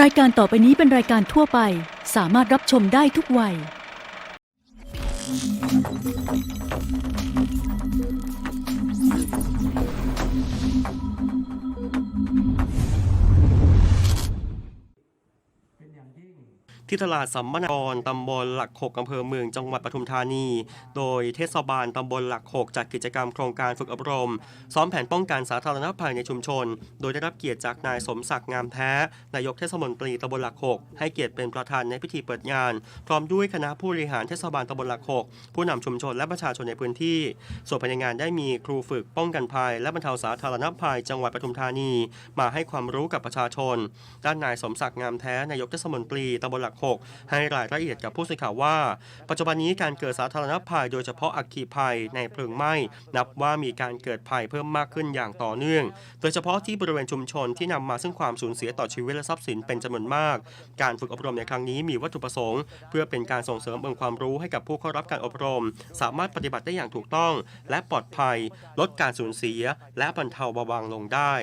รายการต่อไปนี้เป็นรายการทั่วไป สามารถรับชมได้ทุกวัย ที่ตลาดสัมมนากรตำบลหลักหกอำเภอเมืองจังหวัดปทุมธานี โดยเทศบาลตำบลหลักหกจัดกิจกรรมโครงการฝึกอบรม ซ้อมแผนป้องกันสาธารณภัยในชุมชน โดยได้รับเกียรติจากนายสมศักดิ์งามแท้ นายกเทศมนตรีตำบลหลักหกให้เกียรติเป็นประธานในพิธีเปิดงาน พร้อมด้วยคณะผู้บริหารเทศบาลตำบลหลักหกผู้นำชุมชนและประชาชนในพื้นที่ ส่วนภายในงานได้มีครูฝึกป้องกันภัย และบรรเทาสาธารณภัย จังหวัดปทุมธานี มาให้ความรู้กับประชาชน ด้านนายสมศักดิ์งามแท้นายกเทศมนตรีตำบลหลักหกให้รายละเอียดกับผู้สื่อข่าวว่า ปัจจุบันนี้การเกิดสาธารณภัย โดยเฉพาะอัคคีภัยในเพลิงไหม้ นับว่ามีการเกิดภัยเพิ่มมากขึ้นอย่างต่อเนื่อง โดยเฉพาะที่บริเวณชุมชนที่นำมาซึ่งความสูญเสียต่อชีวิตและทรัพย์สินเป็นจำนวนมาก การฝึกอบรมในครั้งนี้มีวัตถุประสงค์ เพื่อเป็นการส่งเสริมองค์ความรู้ให้กับผู้เข้ารับการอบรม สามารถปฏิบัติได้อย่างถูกต้อง และปลอดภัย ลดการสูญเสีย และบรรเทาเบาบางลงได้